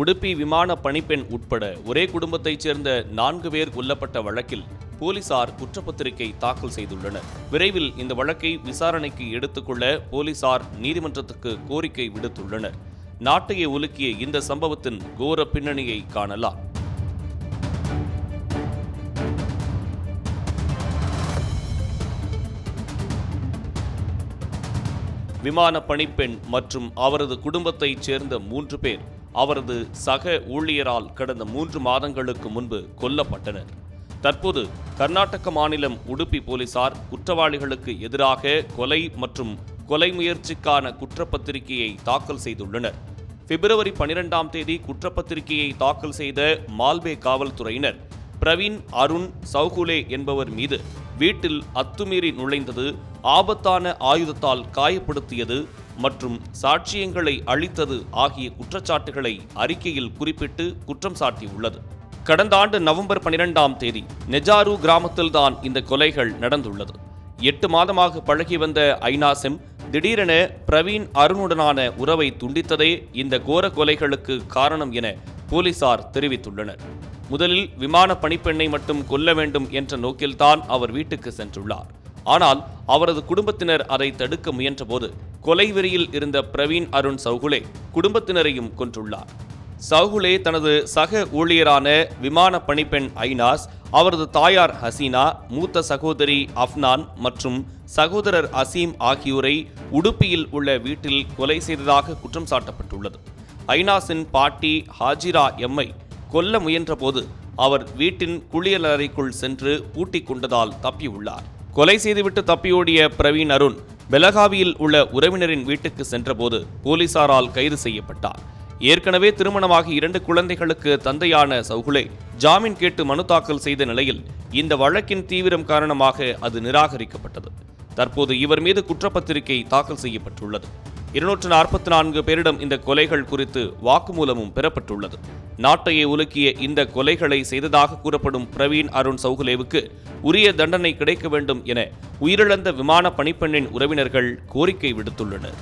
உடுப்பி விமான பணிப்பெண் உட்பட ஒரே குடும்பத்தைச் சேர்ந்த நான்கு பேர் கொல்லப்பட்ட வழக்கில் போலீசார் குற்றப்பத்திரிகை தாக்கல் செய்துள்ளனர். விரைவில் இந்த வழக்கை விசாரணைக்கு எடுத்துக்கொள்ள போலீசார் நீதிமன்றத்துக்கு கோரிக்கை விடுத்துள்ளனர். நாட்டையே ஒலுக்கிய இந்த சம்பவத்தின் கோர பின்னணியை காணலாம். விமான பணிப்பெண் மற்றும் அவரது குடும்பத்தைச் சேர்ந்த மூன்று பேர் அவரது சக ஊழியரால் கடந்த மூன்று மாதங்களுக்கு முன்பு கொல்லப்பட்டனர். தற்போது கர்நாடக மாநிலம் உடுப்பி போலீசார் குற்றவாளிகளுக்கு எதிராக கொலை மற்றும் கொலை முயற்சிக்கான குற்றப்பத்திரிகையை தாக்கல் செய்துள்ளனர். பிப்ரவரி பனிரெண்டாம் தேதி குற்றப்பத்திரிகையை தாக்கல் செய்த மால்பே காவல்துறையினர் பிரவீன் அருண் சௌகுலே என்பவர் மீது வீட்டில் அத்துமீறி நுழைந்தது ஆபத்தான ஆயுதத்தால் காயப்படுத்தியது மற்றும் சாட்சியங்களை அளித்தது ஆகிய குற்றச்சாட்டுகளை அறிக்கையில் குறிப்பிட்டு குற்றம் சாட்டியுள்ளது. கடந்த ஆண்டு நவம்பர் பனிரெண்டாம் தேதி நெஜாரு கிராமத்தில்தான் இந்த கொலைகள் நடந்துள்ளது. எட்டு மாதமாக பழகி வந்த ஐநாசெம் திடீரென பிரவீன் அருணுடனான உறவை துண்டித்ததே இந்த கோர கொலைகளுக்கு காரணம் என போலீசார் தெரிவித்துள்ளனர். முதலில் விமான பணிப்பெண்ணை மட்டும் கொல்ல வேண்டும் என்ற நோக்கில்தான் அவர் வீட்டுக்கு சென்றுள்ளார். ஆனால் அவரது குடும்பத்தினர் அதை தடுக்க முயன்றபோது கொலை வெறியில் இருந்த பிரவீன் அருண் சௌகுலே குடும்பத்தினரையும் கொன்றுள்ளார். சௌகுலே தனது சக ஊழியரான விமான பணிப்பெண் ஐனாஸ் அவரது தாயார் ஹசீனா மூத்த சகோதரி அஃப்னான் மற்றும் சகோதரர் அசீம் ஆகியோரை உடுப்பியில் உள்ள வீட்டில் கொலை செய்ததாக குற்றம் சாட்டப்பட்டுள்ளது. ஐனாஸின் பாட்டி ஹாஜிரா எம்மை கொல்ல முயன்றபோது அவர் வீட்டின் குளியலறைக்குள் சென்று பூட்டிக் கொண்டதால் தப்பியுள்ளார். கொலை செய்துவிட்டு தப்பியோடிய பிரவீன் அருண் பெலகாவியில் உள்ள உறவினரின் வீட்டுக்கு சென்றபோது போலீசாரால் கைது செய்யப்பட்டார். ஏற்கனவே திருமணமாகி இரண்டு குழந்தைகளுக்கு தந்தையான சவுகுலே ஜாமீன் கேட்டு மனு தாக்கல் செய்த நிலையில் இந்த வழக்கின் தீவிரம் காரணமாக அது நிராகரிக்கப்பட்டது. தற்போது இவர் மீது குற்றப்பத்திரிகை தாக்கல் செய்யப்பட்டுள்ளது. இருநூற்று நாற்பத்தி நான்கு பேரிடம் இந்த கொலைகள் குறித்து வாக்குமூலமும் பெறப்பட்டுள்ளது. நாட்டையே உலுக்கிய இந்த கொலைகளை செய்ததாக கூறப்படும் பிரவீன் அருண் சௌகுலேவுக்கு உரிய தண்டனை கிடைக்க வேண்டும் என உயிரிழந்த விமான பணிப்பெண்ணின் உறவினர்கள் கோரிக்கை விடுத்துள்ளனர்.